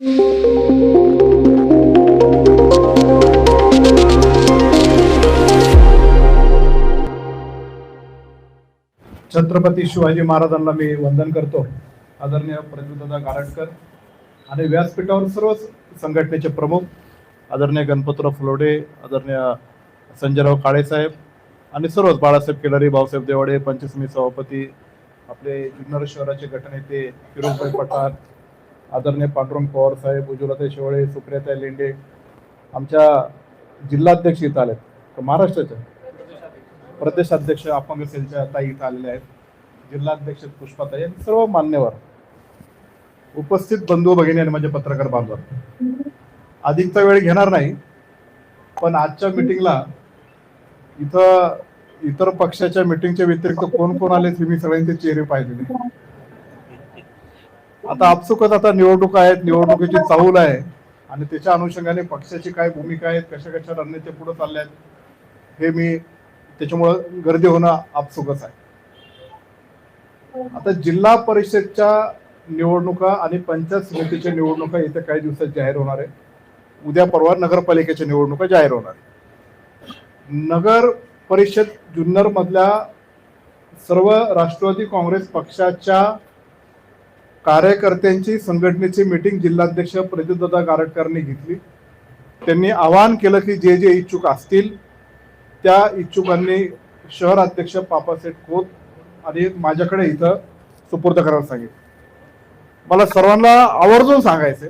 छत्रपती शिवाजी महाराजांना मी वंदन करतो. आदरणीय प्रद्युतदा गारटकर आणि व्यासपीठावर सर्व संघटनेचे प्रमुख आदरणीय गणपतराव फुलोडे आदरणीय संजयराव काळेसाहेब आणि सर्वच बाळासाहेब केलरी भाऊसाहेब देवाडे पंचसमी सभापती आपले जुन्नर शहराचे गटनेते फिरोजभाई पठार आदरणीय पांडुरंग पवार साहेब उज्ज्वलाताई शेवळे सुप्रियाताई लेंडे आमच्या जिल्हाध्यक्ष इथं आलेत. महाराष्ट्राच्या प्रदेशाध्यक्ष अपंग सेलच्या ताई इथं आलेल्या आहेत. जिल्हाध्यक्ष पुष्पाताई आणि सर्व मान्यवर उपस्थित बंधू भगिनी आणि माझे पत्रकार बांधव. अधिकचा वेळ घेणार नाही पण आजच्या मिटिंगला इथं इतर पक्षाच्या मिटिंगच्या व्यतिरिक्त कोण कोण आले हे मी सगळ्यांचे चेहरे पाहिलेले. आता आपसुकच आता निवडणूक आहेत निवडणुकीची चाहूल आहे. आणि त्याच्या अनुषंगाने पक्षाची काय भूमिका आहेत कशा कशा रणनीती पुढे चालल्या आहेत हे मी त्याच्यामुळं गर्दी होणं आपसुकच आहे. आता जिल्हा परिषदच्या निवडणुका आणि पंचायत समितीच्या निवडणुका येत्या काही दिवसात जाहीर होणार आहे उद्या परवा नगरपालिकेच्या निवडणुका जाहीर होणार आहे. नगर परिषद जुन्नर मधल्या सर्व राष्ट्रवादी काँग्रेस पक्षाच्या कार्यकर्त्यांची संघटनेची मिटिंग जिल्हाध्यक्ष प्रदीपदादा गारटकरांनी घेतली. त्यांनी आवाहन केलं की जे जे इच्छुक असतील त्या इच्छुकांनी शहर अध्यक्ष पापासेठ खोत आणि माझ्याकडे इथं सुपूर्द करायला सांगितलं. मला सर्वांना आवर्जून सांगायचं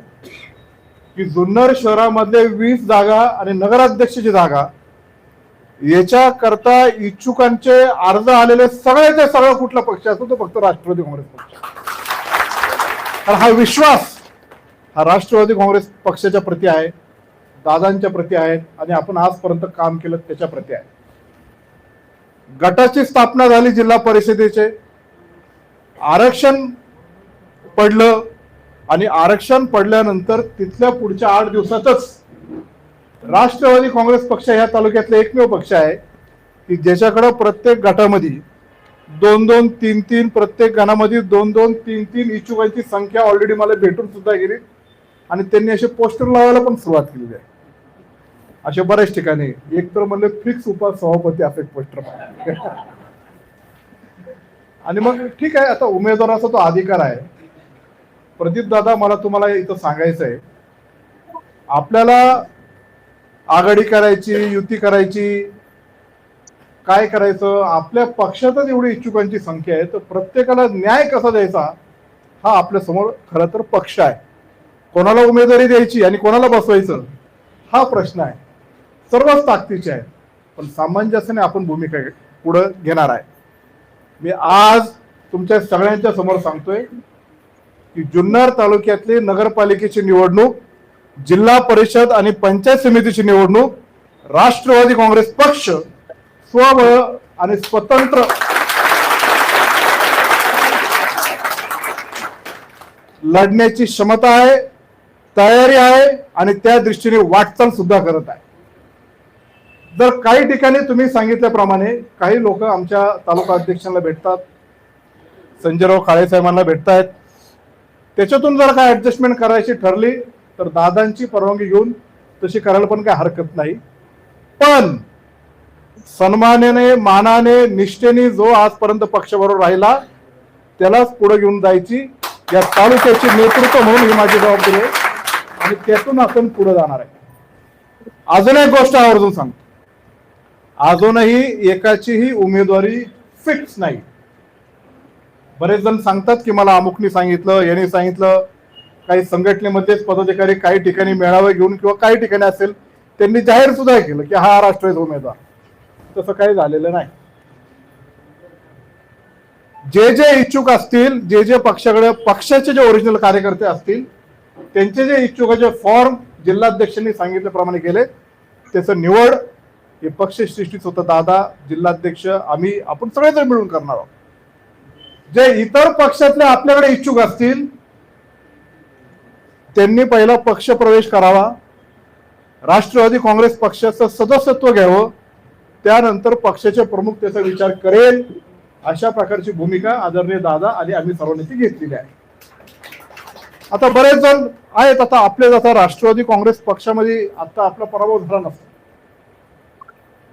की जुन्नर शहरामधले वीस जागा आणि नगराध्यक्षाची जागा याच्याकरता इच्छुकांचे अर्ज आलेले सगळ्याचे सगळं कुठला पक्ष असतो तो फक्त राष्ट्रवादी काँग्रेस पक्ष. तर हा विश्वास हा राष्ट्रवादी काँग्रेस पक्षाच्या प्रती आहे दादांच्या प्रती आहेत आणि आपण आजपर्यंत काम केलं त्याच्या प्रती आहे. गटाची स्थापना झाली जिल्हा परिषदेचे. आरक्षण पडलं आणि आरक्षण पडल्यानंतर तिथल्या पुढच्या आठ दिवसातच राष्ट्रवादी काँग्रेस पक्ष ह्या तालुक्यातला एकमेव पक्ष आहे की ज्याच्याकडं प्रत्येक गटामध्ये दोन दोन तीन तीन प्रत्येक गणामध्ये दोन दोन तीन तीन इच्छुकांची संख्या ऑलरेडी मला भेटून सुद्धा गेली. आणि त्यांनी असे पोस्टर लावायला पण सुरुवात केलेली आहे. अशा बऱ्याच ठिकाणी. एक तर म्हणले फिक्स उपास सभापती असे पोस्टर आणि मग ठीक आहे आता उमेदवाराचा तो अधिकार आहे. प्रदीप दादा मला तुम्हाला इथं सांगायचं आहे. आपल्याला आघाडी करायची युती करायची काय करायचं? आपल्या पक्षातच एवढी इच्छुकांची संख्या आहे तर प्रत्येकाला न्याय कसा द्यायचा? हा आपल्यासमोर खरं तर पक्ष आहे. कोणाला उमेदवारी द्यायची आणि कोणाला बसवायचं? हा प्रश्न आहे. सर्वच ताकदीचे आहेत. पण सामंजस्याने आपण भूमिका पुढं घेणार आहे. मी आज तुमच्या सगळ्यांच्या समोर सांगतोय की जुन्नर तालुक्यातली नगरपालिकेची निवडणूक जिल्हा परिषद आणि पंचायत समितीची निवडणूक राष्ट्रवादी काँग्रेस पक्ष स्वबळ आणि स्वतंत्र. लढण्याची क्षमता आहे तयारी आहे आणि त्या दृष्टीने वाटचाल सुद्धा करत आहे. जर काही ठिकाणी तुम्ही सांगितल्याप्रमाणे काही लोक आमच्या तालुका अध्यक्षांना भेटतात संजयराव काळे साहेबांना भेटतायत. त्याच्यातून जर काय ऍडजस्टमेंट करायची ठरली तर दादांची परवानगी घेऊन तशी करायला पण काही हरकत नाही. पण सन्मानाने मानाने निष्ठेने जो आजपर्यंत पक्षबरोबर राहिला त्यालाच पुढे घेऊन जायची या तालुक्याचे नेतृत्व म्हणून ही माझी जबाबदारी आहे. आणि त्यातून आपण पुढे जाणार आहे. अजून एक गोष्ट आवर्जून सांगतो. अजूनही एकाचीही उमेदवारी फिक्स नाही. बरेच जण सांगतात की मला अमुकनी सांगितलं याने सांगितलं काही संघटनेमध्येच पदाधिकारी काही ठिकाणी मेळावे घेऊन किंवा काही ठिकाणी असेल त्यांनी जाहीर सुद्धा केलं की हा राष्ट्रवादी उमेदवार. तसं काही झालेलं नाही. जे जे इच्छुक असतील जे जे पक्षाकडे पक्षाचे जे ओरिजिनल कार्यकर्ते असतील त्यांचे जे इच्छुकाचे फॉर्म जिल्हाध्यक्षांनी सांगितल्याप्रमाणे केले. त्याचं निवड हे पक्षश्रेष्ठीच होतं. दादा जिल्हाध्यक्ष आम्ही आपण सगळेजण मिळून करणार आहोत. जे इतर पक्षातले आपल्याकडे इच्छुक असतील त्यांनी पहिला पक्ष प्रवेश करावा. राष्ट्रवादी काँग्रेस पक्षाचं सदस्यत्व घ्यावं. त्यानंतर पक्षाचे प्रमुख त्याचा विचार करेल अशा प्रकारची भूमिका आदरणीय दादा आणि आम्ही सर्वांनी घेतलेली आहे. आता बरेच जण आहेत आता आपले आता राष्ट्रवादी काँग्रेस पक्षामध्ये आता आपला पराभव झाला नसतो.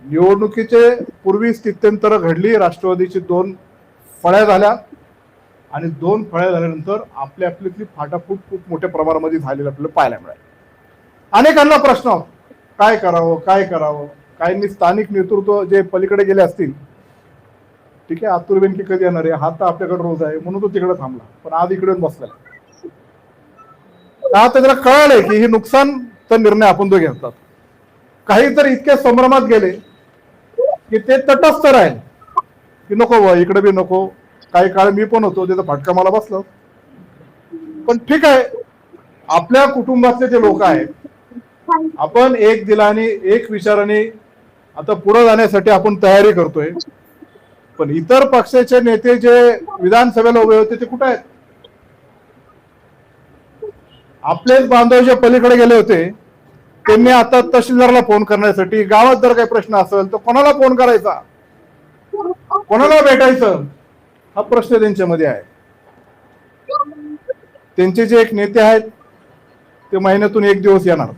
निवडणुकीचे पूर्वी स्थित्यंतर घडली राष्ट्रवादीची दोन फळ्या झाल्या आणि दोन फळ्या झाल्यानंतर आपल्या आपल्यातली फाटाफूट खूप मोठ्या प्रमाणामध्ये झालेली आपल्याला पाहायला मिळाली. अनेकांना प्रश्न काय करावं काय करावं? काहींनी स्थानिक नेतृत्व जे पलीकडे गेले असतील ठीक आहे आतुर बेनके कधी येणार आहे? हा तर आपल्याकडे रोज आहे म्हणून तो तिकडे थांबला. पण आज इकडे बसला. आता त्याला कळालंय की हे नुकसान तर निर्णय आपण तो घेतात काही तर इतक्या संभ्रमात गेले की ते तटस्थ राहील. की नको बुवा, इकडे बी नको. काही काळ मी पण होतो त्याचा फटका मला बसला. पण ठीक आहे आपल्या कुटुंबातले जे लोक आहेत आपण एक दिलाने एक विचाराने आता पुढे जाण्यासाठी आपण तयारी करतोय. पण इतर पक्षाचे नेते जे विधानसभेला उभे होते ते कुठे आहेत? आपलेच बांधव जे पलीकडे गेले होते त्यांनी आता तहसीलदारला फोन करण्यासाठी गावात जर काही प्रश्न असेल तर कोणाला फोन करायचा? कोणाला भेटायचं? हा प्रश्न त्यांच्यामध्ये आहे. त्यांचे जे एक नेते आहेत ते महिन्यातून एक दिवस येणार.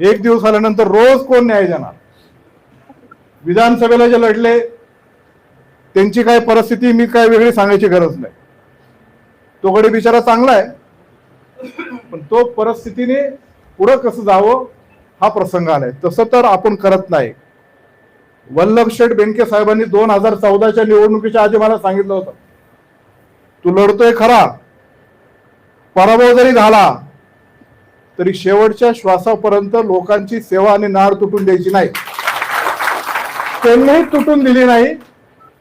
एक दिवस आल्यानंतर रोज कोण न्याय देणार? विधानसभेला जे लढले त्यांची काय परिस्थिती मी काय वेगळी सांगायची गरज नाही. तो गडी बिचारा चांगला आहे पण तो परिस्थितीने पुढं कसं जावं हा प्रसंग आलाय. तसं तर आपण करत नाही. वल्लभ शेठ बेंके साहेबांनी दोन हजार चौदाच्या निवडणुकीच्या आधी मला सांगितलं होतं तू लढतोय खरा. पराभव जरी झाला तरी शेवटच्या श्वासापर्यंत लोकांची सेवा आणि नार तुटून द्यायची नाही. त्यांनीही तुटून दिली नाही.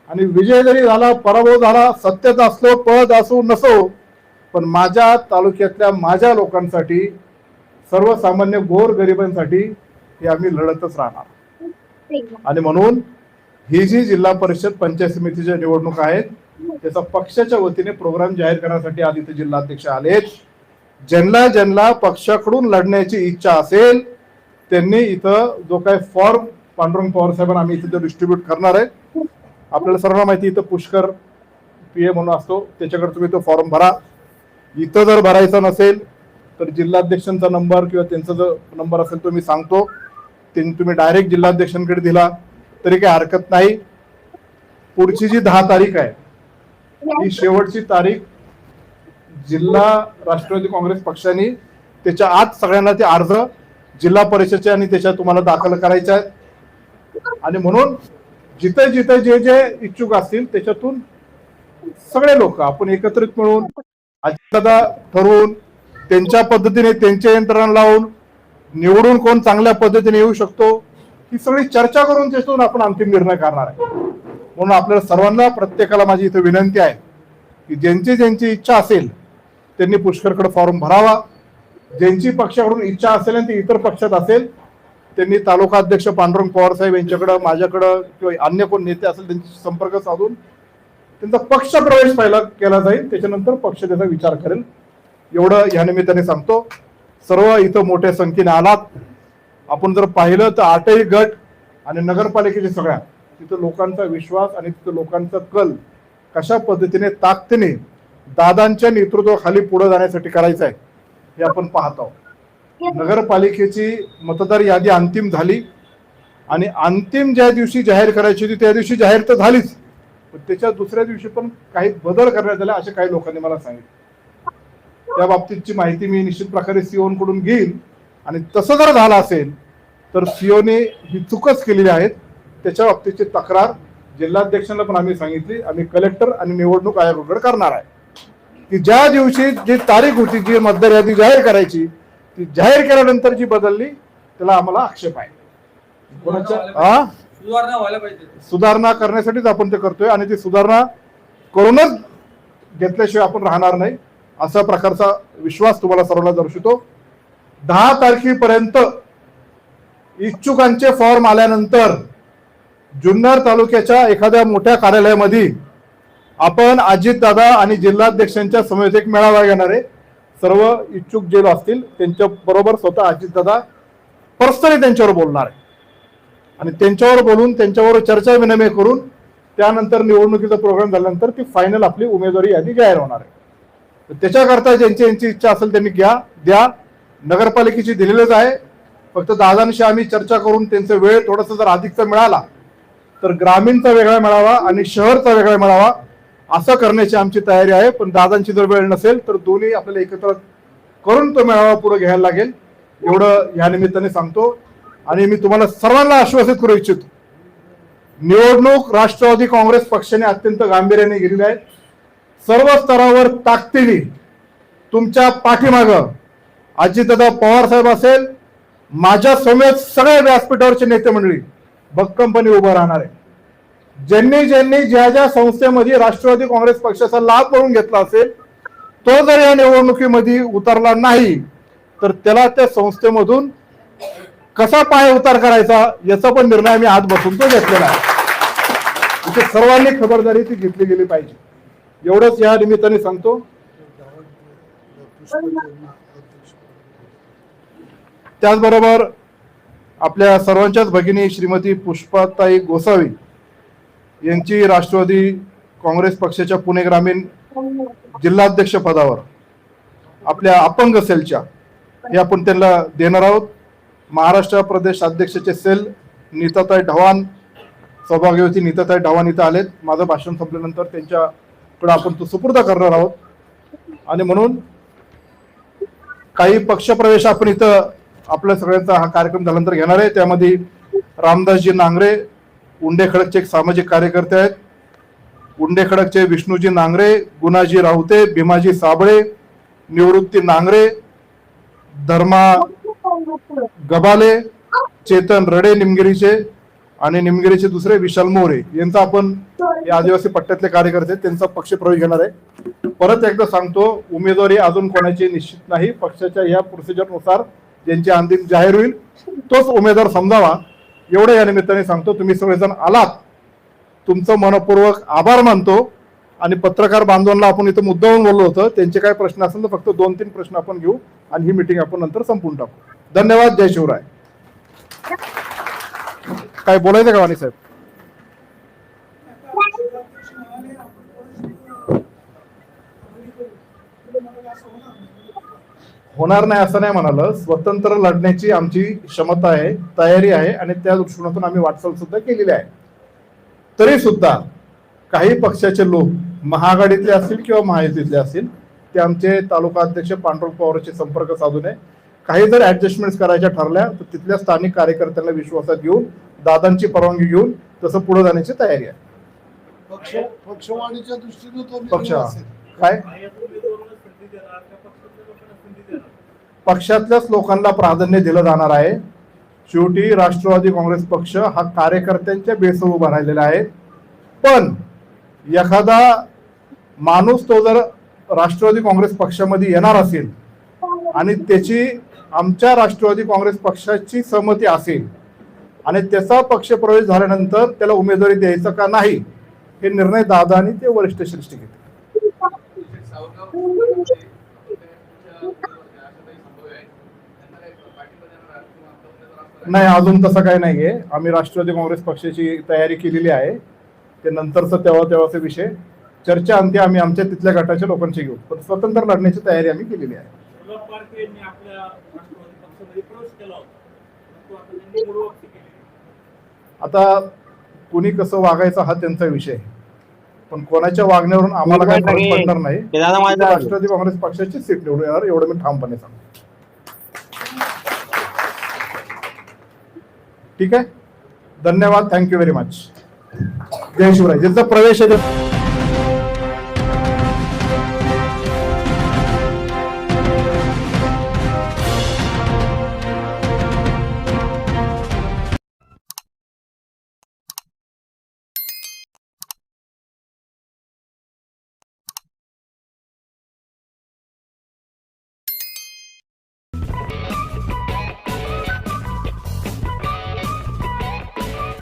आणि विजय जरी झाला पराभव झाला सत्तेत असलो पद असो नसो पण माझ्या तालुक्यातल्या माझ्या लोकांसाठी सर्वसामान्य गोर गरिबांसाठी हे आम्ही लढतच राहणार. आणि म्हणून ही जी जिल्हा परिषद पंचायत समितीच्या निवडणूक आहेत त्याचा पक्षाच्या वतीने प्रोग्राम जाहीर करण्यासाठी आज इथे जिल्हाध्यक्ष आलेत. ज्यांना ज्यांना पक्षाकडून लढण्याची इच्छा असेल त्यांनी इथं जो काही फॉर्म पांडुरंग पवार साहेबांना आम्ही इथे डिस्ट्रीब्यूट करणार आहे. आपल्याला सर्वांना माहिती इथं पुष्कर पी ए म्हणून असतो. त्याच्याकडे तुम्ही तो फॉर्म भरा. इथं जर भरायचा नसेल तर जिल्हाध्यक्षांचा नंबर किंवा त्यांचा जो नंबर असेल तो मी सांगतो. त्यांनी तुम्ही डायरेक्ट जिल्हाध्यक्षांकडे दिला. तरी काही हरकत नाही. पुढची जी दहा तारीख आहे ही शेवटची तारीख जिल्हा राष्ट्रवादी काँग्रेस पक्षाने. त्याच्या आत सगळ्यांना ते अर्ज जिल्हा परिषदचे आणि त्याच्यात तुम्हाला दाखल करायचे आहेत. आणि म्हणून जिथे जिथे जे जे इच्छुक असतील त्याच्यातून सगळे लोक आपण एकत्रित मिळून अजितदादा ठरवून त्यांच्या पद्धतीने त्यांचे यंत्रणा लावून निवडून कोण चांगल्या पद्धतीने येऊ शकतो ही सगळी चर्चा करून त्याच्यातून आपण अंतिम निर्णय करणार आहे. म्हणून आपल्याला सर्वांना प्रत्येकाला माझी इथे विनंती आहे की ज्यांची ज्यांची इच्छा असेल त्यांनी पुष्करकडे फॉर्म भरावा. ज्यांची पक्षाकडून इच्छा असेल आणि ती इतर पक्षात असेल त्यांनी तालुका अध्यक्ष पांडुरंग पवार साहेब यांच्याकडं माझ्याकडं किंवा अन्य कोण नेते असेल त्यांच्याशी संपर्क साधून त्यांचा पक्ष प्रवेश पहिला केला जाईल. त्याच्यानंतर पक्ष त्याचा विचार करेल. एवढं या निमित्ताने सांगतो. सर्व इथं मोठ्या संख्येने आलात. आपण जर पाहिलं तर आठही गट आणि नगरपालिकेचे सगळ्या तिथं लोकांचा विश्वास आणि तिथं लोकांचा कल कशा पद्धतीने ताकदीने दादांच्या नेतृत्वाखाली पुढे जाण्यासाठी करायचं आहे हे आपण पाहत आहोत. नगरपालिकेची मतदार यादी अंतिम झाली. आणि अंतिम ज्या दिवशी जाहीर करायची होती त्या दिवशी जाहीर तर झालीच. पण त्याच्या दुसऱ्या दिवशी पण काही बदल करण्यात आले असे काही लोकांनी मला सांगितलं. त्या बाबतीतची माहिती मी निश्चित प्रकारे सीओनकडून घेईन. आणि तसं जर झालं असेल तर सीओने ही चूकच केलेली आहेत. त्याच्या बाबतीतची तक्रार जिल्हाध्यक्षांना पण आम्ही सांगितली. आम्ही कलेक्टर आणि निवडणूक आयोगाकडे करणार आहे. की ज्या दिवशी जी तारीख होती जी मतदार यादी जाहीर करायची ती जाहीर केल्यानंतर जी बदलली त्याला आम्हाला आक्षेप आहे. कोणाच्या सुधारणा व्हायला पाहिजे. सुधारणा करण्यासाठीच आपण ते करतोय आणि ती सुधारणा करूनच घेतल्याशिवाय आपण राहणार नाही असा प्रकारचा विश्वास तुम्हाला सर्वांना दर्शवतो. दहा तारखेपर्यंत इच्छुकांचे फॉर्म आल्यानंतर जुन्नर तालुक्याच्या एखाद्या मोठ्या कार्यालयामध्ये आपण अजितदादा आणि जिल्हाध्यक्षांच्या समवेत एक मेळावा घेणार आहे. सर्व इच्छुक जे असतील त्यांच्या बरोबर स्वतः अजितदादा पर्सनली त्यांच्यावर बोलणार आहे. आणि त्यांच्यावर बोलून त्यांच्यावर चर्चा विनिमय करून त्यानंतर निवडणुकीचा प्रोग्राम झाल्यानंतर ती फायनल आपली उमेदवारी यादी जाहीर होणार आहे. तर त्याच्याकरता ज्यांची यांची इच्छा असेल त्यांनी घ्या द्या. नगरपालिकेची दिलेलंच आहे. फक्त दादांशी आम्ही चर्चा करून त्यांचा वेळ थोडासा जर अधिकचा मिळाला तर ग्रामीणचा वेगळा मिळावा आणि शहरचा वेगळा मिळावा असं करण्याची आमची तयारी आहे. पण दादांची जर वेळ नसेल तर दोन्ही आपल्याला एकत्र करून तो मेळावा पुढे घ्यायला लागेल. एवढं या निमित्ताने सांगतो. आणि मी तुम्हाला सर्वांना आश्वासित करू इच्छितो. निवडणूक राष्ट्रवादी काँग्रेस पक्षाने अत्यंत गांभीर्याने घेतलेली आहे. सर्व स्तरावर ताकदीने तुमच्या पाठीमाग अजितदादा पवार साहेब असेल माझ्या समेत सगळ्या व्यासपीठावरचे नेते मंडळी भक्कमपणे उभं राहणार आहे. ज्यांनी ज्यांनी ज्या ज्या संस्थेमध्ये राष्ट्रवादी काँग्रेस पक्षाचा लाभ करून घेतला असेल तो जर या निवडणुकीमध्ये उतरला नाही तर त्याला त्या संस्थेमधून कसा पाय उतार करायचा याचा पण निर्णय आम्ही आज बसून तो घेतलेला आहे. इथे सर्वांनी खबरदारी ती घेतली गेली पाहिजे. एवढंच या निमित्ताने सांगतो. त्याचबरोबर आपल्या सर्वांच्याच भगिनी श्रीमती पुष्पाताई गोसावी यांची राष्ट्रवादी काँग्रेस पक्षाच्या पुणे ग्रामीण जिल्हाध्यक्ष पदावर आपल्या अपंग सेलच्या हे आपण त्यांना देणार आहोत. महाराष्ट्र प्रदेश अध्यक्षाचे सेल नीताताई ढवान सौभाग्यवती नीताताई ढवाण इथं आलेत. माझं भाषण संपल्यानंतर त्यांच्याकडे आपण तो सुपूर्द करणार आहोत. आणि म्हणून काही पक्षप्रवेश आपण इथं आपल्या सगळ्यांचा हा कार्यक्रम झाल्यानंतर घेणार आहे. त्यामध्ये रामदासजी नांगरे उंडे खडकचे एक सामाजिक कार्यकर्ते आहेत. उंडे खडकचे विष्णूजी नांगरे गुणाजी राहुते भीमाजी साबळे निवृत्ती नांगरे धर्मा गबाले चेतन रडे निमगिरीचे आणि निमगिरीचे दुसरे विशाल मोरे यांचा आपण या आदिवासी पट्ट्यातले कार्यकर्ते त्यांचा पक्ष प्रवेश घेणार आहे. परत एकदा सांगतो उमेदवारी अजून कोणाची निश्चित नाही. पक्षाच्या या प्रोसिजरनुसार ज्यांची अंतिम जाहीर होईल तोच उमेदवार समजावा. एवढं या निमित्ताने सांगतो तुम्ही सगळेजण आलात. तुमचं मनपूर्वक आभार मानतो. आणि पत्रकार बांधवांना आपण इथं मुद्दाहून बोललो होतं त्यांचे काय प्रश्न असेल तर फक्त दोन तीन प्रश्न आपण घेऊ आणि ही मिटिंग आपण नंतर संपवून टाकू. धन्यवाद जय शिवराय. काय बोलायचं का वाणी साहेब? होणार नाही असं नाही म्हणालं. स्वतंत्र लढण्याची आमची क्षमता आहे तयारी आहे आणि त्या दृष्टिकोनातून आम्ही वाटचाल सुद्धा केलेली आहे. तरी सुद्धा काही पक्षाचे लोक महाआघाडीतले असतील किंवा महायुतीतले असतील ते आमचे तालुका अध्यक्ष पांडुरंग पवारचे संपर्क साधून आहे काही जर ऍडजस्टमेंट करायच्या ठरल्या तर तिथल्या स्थानिक कार्यकर्त्यांना विश्वासात घेऊन दादांची परवानगी घेऊन तसं पुढे जाण्याची तयारी आहे. पक्ष पक्षवाणीच्या दृष्टीने तो पक्ष. काय? पक्षातल्याच लोकांना प्राधान्य दिलं जाणार आहे. शेवटी राष्ट्रवादी काँग्रेस पक्ष हा कार्यकर्त्यांच्या बेसवर उभा राहिलेला आहे. पण एखादा माणूस तो जर राष्ट्रवादी काँग्रेस पक्षामध्ये येणार असेल आणि त्याची आमच्या राष्ट्रवादी काँग्रेस पक्षाची सहमती असेल आणि त्याचा पक्ष प्रवेश झाल्यानंतर त्याला उमेदवारी द्यायचं का नाही हे निर्णय दादा आणि ते वरिष्ठ श्रेष्ठ घेतील. नाही अजून तसं काही नाहीये. आम्ही राष्ट्रवादी काँग्रेस पक्षाची तयारी केलेली आहे. ते नंतरचं तेव्हा तेव्हाचा विषय. चर्चा अंती आम्ही आमच्या तिथल्या गटाच्या लोकांशी घेऊ. पण स्वतंत्र लढण्याची तयारी आम्ही केलेली आहे. शरद पवार यांनी आपल्या राष्ट्रवादी पक्षामध्ये प्रवेश केला होता. परंतु आता कुणी कसं वागायचं हा त्यांचा विषय. पण कोणाच्या वागण्यावरून आम्हाला काही फरक पडणार नाही. ते दादा माझ्या राष्ट्रवादी काँग्रेस पक्षाची सीट निवडून येणार एवढं मी ठामपणे सांगतो. ठीक आहे? धन्यवाद. थँक्यू व्हेरी मच जय शिवराय. ज्यांचा प्रवेश आहे